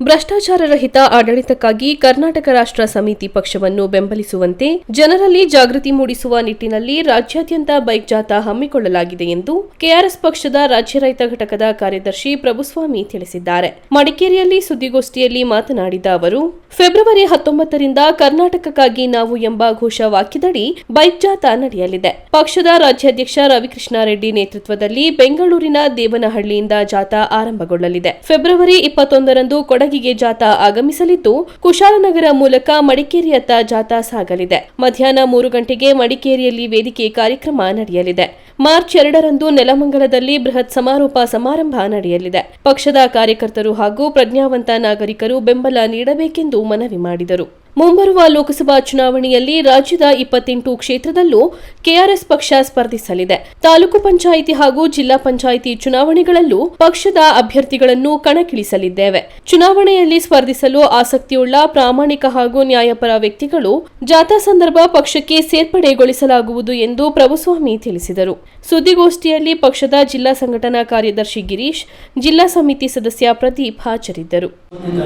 ಭ್ರಷ್ಟಾಚಾರ ರಹಿತ ಆಡಳಿತಕ್ಕಾಗಿ ಕರ್ನಾಟಕ ರಾಷ್ಟ್ರ ಸಮಿತಿ ಪಕ್ಷವನ್ನು ಬೆಂಬಲಿಸುವಂತೆ ಜನರಲ್ಲಿ ಜಾಗೃತಿ ಮೂಡಿಸುವ ನಿಟ್ಟಿನಲ್ಲಿ ರಾಜ್ಯಾದ್ಯಂತ ಬೈಕ್ ಜಾಥಾ ಹಮ್ಮಿಕೊಳ್ಳಲಾಗಿದೆ ಎಂದು ಕೆಆರ್ಎಸ್ ಪಕ್ಷದ ರಾಜ್ಯ ರೈತ ಘಟಕದ ಕಾರ್ಯದರ್ಶಿ ಪ್ರಭುಸ್ವಾಮಿ ತಿಳಿಸಿದ್ದಾರೆ. ಮಡಿಕೇರಿಯಲ್ಲಿ ಸುದ್ದಿಗೋಷ್ಠಿಯಲ್ಲಿ ಮಾತನಾಡಿದ ಅವರು, ಫೆಬ್ರವರಿ ಹತ್ತೊಂಬತ್ತರಿಂದ ಕರ್ನಾಟಕಕ್ಕಾಗಿ ನಾವು ಎಂಬ ಘೋಷ ವಾಕ್ಯದಡಿ ಬೈಕ್ ಜಾಥಾ ನಡೆಯಲಿದೆ. ಪಕ್ಷದ ರಾಜ್ಯಾಧ್ಯಕ್ಷ ರವಿಕೃಷ್ಣ ರೆಡ್ಡಿ ನೇತೃತ್ವದಲ್ಲಿ ಬೆಂಗಳೂರಿನ ದೇವನಹಳ್ಳಿಯಿಂದ ಜಾಥಾ ಆರಂಭಗೊಳ್ಳಲಿದೆ. ಫೆಬ್ರವರಿ ಇಪ್ಪತ್ತೊಂದರಂದು ಕೊಡಗಿಗೆ ಜಾಥಾ ಆಗಮಿಸಲಿದ್ದು ಕುಶಾಲನಗರ ಮೂಲಕ ಮಡಿಕೇರಿಯತ್ತ ಜಾಥಾ ಸಾಗಲಿದೆ. ಮಧ್ಯಾಹ್ನ ಮೂರು ಗಂಟೆಗೆ ಮಡಿಕೇರಿಯಲ್ಲಿ ವೇದಿಕೆ ಕಾರ್ಯಕ್ರಮ ನಡೆಯಲಿದೆ. ಮಾರ್ಚ್ ಎರಡರಂದು ನೆಲಮಂಗಲದಲ್ಲಿ ಬೃಹತ್ ಸಮಾರೋಪ ಸಮಾರಂಭ ನಡೆಯಲಿದೆ. ಪಕ್ಷದ ಕಾರ್ಯಕರ್ತರು ಹಾಗೂ ಪ್ರಜ್ಞಾವಂತ ನಾಗರಿಕರು ಬೆಂಬಲ ನೀಡಬೇಕೆಂದು ಮನವಿ ಮಾಡಿದರು. ಮುಂಬರುವ ಲೋಕಸಭಾ ಚುನಾವಣೆಯಲ್ಲಿ ರಾಜ್ಯದ ಇಪ್ಪತ್ತೆಂಟು ಕ್ಷೇತ್ರದಲ್ಲೂ ಕೆಆರ್ಎಸ್ ಪಕ್ಷ ಸ್ಪರ್ಧಿಸಲಿದೆ. ತಾಲೂಕು ಪಂಚಾಯಿತಿ ಹಾಗೂ ಜಿಲ್ಲಾ ಪಂಚಾಯಿತಿ ಚುನಾವಣೆಗಳಲ್ಲೂ ಪಕ್ಷದ ಅಭ್ಯರ್ಥಿಗಳನ್ನು ಕಣಕ್ಕಿಳಿಸಲಿದ್ದೇವೆ. ಚುನಾವಣೆಯಲ್ಲಿ ಸ್ಪರ್ಧಿಸಲು ಆಸಕ್ತಿಯುಳ್ಳ ಪ್ರಾಮಾಣಿಕ ಹಾಗೂ ನ್ಯಾಯಪರ ವ್ಯಕ್ತಿಗಳು ಜಾಥಾ ಸಂದರ್ಭ ಪಕ್ಷಕ್ಕೆ ಸೇರ್ಪಡೆಗೊಳಿಸಲಾಗುವುದು ಎಂದು ಪ್ರಭುಸ್ವಾಮಿ ತಿಳಿಸಿದರು. ಸುದ್ದಿಗೋಷ್ಠಿಯಲ್ಲಿ ಪಕ್ಷದ ಜಿಲ್ಲಾ ಸಂಘಟನಾ ಕಾರ್ಯದರ್ಶಿ ಗಿರೀಶ್, ಜಿಲ್ಲಾ ಸಮಿತಿ ಸದಸ್ಯ ಪ್ರದೀಪ್ ಹಾಜರಿದ್ದರು ತಾರೀಕಿನಿಂದ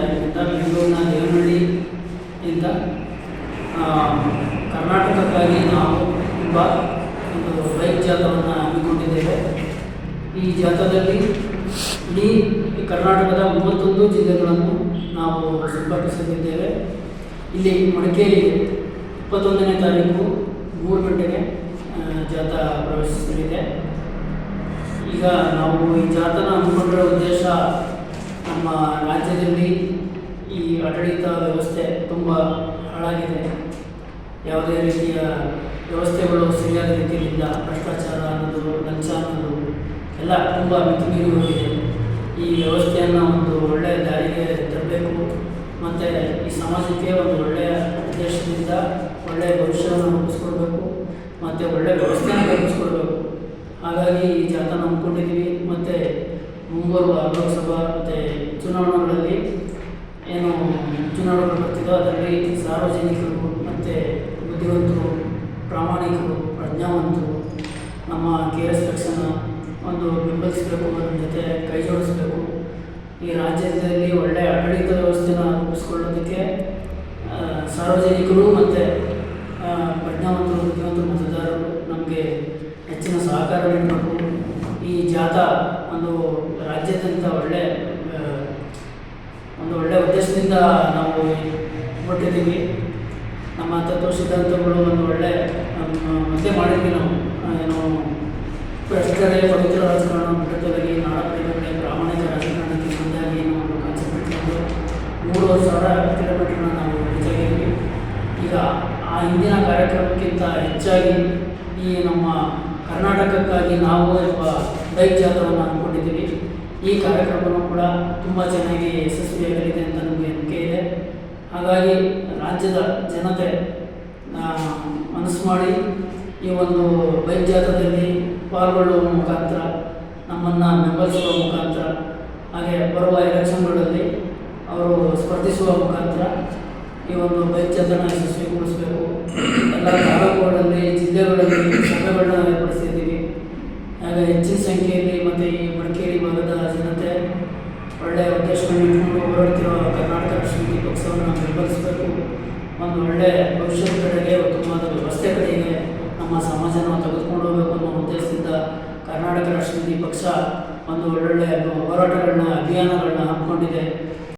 ಬೆಂಗಳೂರಿನ ದೇವನಹಳ್ಳಿಯಿಂದ ಆ, ಕರ್ನಾಟಕಕ್ಕಾಗಿ ನಾವು ಎಂಬ ಒಂದು ಬೈಕ್ ಜಾಥವನ್ನು ಹಮ್ಮಿಕೊಂಡಿದ್ದೇವೆ. ಈ ಜಾಥಾದಲ್ಲಿ ಇಡೀ ಕರ್ನಾಟಕದ ಮೂವತ್ತೊಂದು ಜಿಲ್ಲೆಗಳನ್ನು ನಾವು ಸಂಪರ್ಕಿಸಲಿದ್ದೇವೆ. ಇಲ್ಲಿ ಮಡಿಕೇರಿ ಇಪ್ಪತ್ತೊಂದನೇ ತಾರೀಕು ಮೂರು ಗಂಟೆಗೆ ಜಾಥಾ ಪ್ರವೇಶಿಸಲಿದೆ. ಈಗ ನಾವು ಈ ಜಾಥಾನ ಹಮ್ಮಿಕೊಂಡಿರೋ ಉದ್ದೇಶ ನಮ್ಮ ರಾಜ್ಯದಲ್ಲಿ ಈ ಆಡಳಿತ ವ್ಯವಸ್ಥೆ ತುಂಬ ಹಾಳಾಗಿದೆ. ಯಾವುದೇ ರೀತಿಯ ವ್ಯವಸ್ಥೆಗಳು ಸರಿಯಾದ ರೀತಿಯಲ್ಲಿಲ್ಲ. ಭ್ರಷ್ಟಾಚಾರ ಅನ್ನೋದು, ಲಂಚ ಅನ್ನೋದು ಎಲ್ಲ ತುಂಬ ಮಿತಿಮೀರಿ ಹೋಗಿದೆ. ಈ ವ್ಯವಸ್ಥೆಯನ್ನು ಒಂದು ಒಳ್ಳೆಯ ದಾರಿಗೆ ತರಬೇಕು. ಮತ್ತು ಈ ಸಮಾಜಕ್ಕೆ ಒಂದು ಒಳ್ಳೆಯ ಉದ್ದೇಶದಿಂದ ಒಳ್ಳೆಯ ಭವಿಷ್ಯವನ್ನು ರೂಪಿಸ್ಕೊಡ್ಬೇಕು ಮತ್ತು ಒಳ್ಳೆಯ ವ್ಯವಸ್ಥೆಯನ್ನು ಕಲ್ಪಿಸ್ಕೊಡ್ಬೇಕು ಹಾಗಾಗಿ ಈ ಜಾಥಾನ ಹಮ್ಮಿಕೊಂಡಿದ್ದೀವಿ. ಮತ್ತು ಮುಂಬರುವ ಲೋಕಸಭಾ ಮತ್ತು ಚುನಾವಣೆಗಳಲ್ಲಿ ಏನು ಚುನಾವಣೆಗಳು ಬರ್ತಿದೋ ಅದರಲ್ಲಿ ಸಾರ್ವಜನಿಕರು ಮತ್ತು ಬುದ್ಧಿವಂತರು ಪ್ರಾಮಾಣಿಕರು, ಪ್ರಜ್ಞಾವಂತರು, ನಮ್ಮ ಕೆ ಎಸ್ ಪಕ್ಷನ ಒಂದು ಬೆಂಬಲಿಸಬೇಕು ಅದರ ಜೊತೆ ಕೈ ಜೋಡಿಸಬೇಕು. ಈ ರಾಜ್ಯದಲ್ಲಿ ಒಳ್ಳೆಯ ಆಡಳಿತ ವ್ಯವಸ್ಥೆನ ರೂಪಿಸ್ಕೊಳ್ಳೋದಕ್ಕೆ ಸಾರ್ವಜನಿಕರು ಮತ್ತು ಪ್ರಜ್ಞಾವಂತರು, ಬುದ್ಧಿವಂತರು ಮತದಾರರು ನಮಗೆ ಹೆಚ್ಚಿನ ಸಹಕಾರ ನೀಡಬೇಕು. ಈ ಜಾಥಾ ಒಂದು ರಾಜ್ಯಾದ್ಯಂತ ಒಳ್ಳೆ ಒಂದು ಒಳ್ಳೆಯ ಉದ್ದೇಶದಿಂದ ನಾವು ಹೊರಟಿದ್ದೀವಿ ನಮ್ಮ ತತ್ವ ಸಿದ್ಧಾಂತಗಳು ಒಂದು ಒಳ್ಳೆ ಮತ್ತೆ ಮಾಡಿದ್ವಿ ನಾವು. ಏನು ಭ್ರಷ್ಟರೇ ಪವಿತ್ರ ರಾಜಕಾರಣ ಮಟ್ಟದಲ್ಲಿ ನಾಡ ಪ್ರಾಮಾಣಿಕ ರಾಜಕಾರಣಕ್ಕೆ ಮುಂದಾಗಿ ನಾವು ಕಾನ್ಸೆಪ್ಟ್ ಮೂರುವರೆ ಸಾವಿರ ಕಿಲೋಮೀಟರ್ನ ನಾವು ಹೆಚ್ಚಾಗಿದ್ವಿ. ಈಗ ಆ ಹಿಂದಿನ ಕಾರ್ಯಕ್ರಮಕ್ಕಿಂತ ಹೆಚ್ಚಾಗಿ ಈ ನಮ್ಮ ಕರ್ನಾಟಕಕ್ಕಾಗಿ ನಾವು ಎಂಬ ಬೈಕ್ ಜಾಥವನ್ನು ಅಂದ್ಕೊಂಡಿದ್ದೀವಿ. ಈ ಕಾರ್ಯಕ್ರಮನೂ ಕೂಡ ತುಂಬ ಚೆನ್ನಾಗಿ ಯಶಸ್ವಿಯಾಗಲಿದೆ ಅಂತ ನಮಗೆ ಹಾಗಾಗಿ ರಾಜ್ಯದ ಜನತೆ ಮನಸ್ಸು ಮಾಡಿ ಈ ಒಂದು ಬೈಕ್ ಜಾಥಾದಲ್ಲಿ ಪಾಲ್ಗೊಳ್ಳುವ ಮುಖಾಂತರ, ನಮ್ಮನ್ನು ಬೆಂಬಲಿಸುವ ಮುಖಾಂತರ, ಹಾಗೆ ಬರುವ ಎಲೆಕ್ಷನ್ಗಳಲ್ಲಿ ಅವರು ಸ್ಪರ್ಧಿಸುವ ಮುಖಾಂತರ ಈ ಒಂದು ಬೈಕ್ ಜಾಥಾನ ಯಶಸ್ವಿಗೊಳಿಸಬೇಕು ಎಲ್ಲ ತಾಲೂಕುಗಳಲ್ಲಿ, ಜಿಲ್ಲೆಗಳಲ್ಲಿ ಸಭೆಗಳನ್ನ ಏರ್ಪಡಿಸಿದ್ದೀವಿ. ಹಾಗೆ ಹೆಚ್ಚಿನ ಸಂಖ್ಯೆಯಲ್ಲಿ ಮತ್ತು ಈ ಮಡಿಕೇರಿ ಭಾಗದ ಜನತೆ ಒಳ್ಳೆಯ ಉದ್ದೇಶಗಳನ್ನು ಇಟ್ಕೊಂಡು ಹೋರಾಡ್ತಿರೋ ಕರ್ನಾಟಕ ರಾಷ್ಟ್ರೀಯ ಪಕ್ಷವನ್ನು ಬೆಂಬಲಿಸಬೇಕು ಒಂದು ಒಳ್ಳೆಯ ಭವಿಷ್ಯದ ಕಡೆಗೆ ಉತ್ತಮವಾದ ವ್ಯವಸ್ಥೆ ಕಡೆಗೆ ನಮ್ಮ ಸಮಾಜನ ತೆಗೆದುಕೊಂಡು ಹೋಗಬೇಕು ಅನ್ನೋ ಉದ್ದೇಶದಿಂದ ಕರ್ನಾಟಕ ರಾಷ್ಟ್ರೀಯ ಪಕ್ಷ ಒಂದು ಒಳ್ಳೊಳ್ಳೆಯ ಹೋರಾಟಗಳನ್ನ, ಅಭಿಯಾನಗಳನ್ನ ಹಮ್ಮಿಕೊಂಡಿದೆ.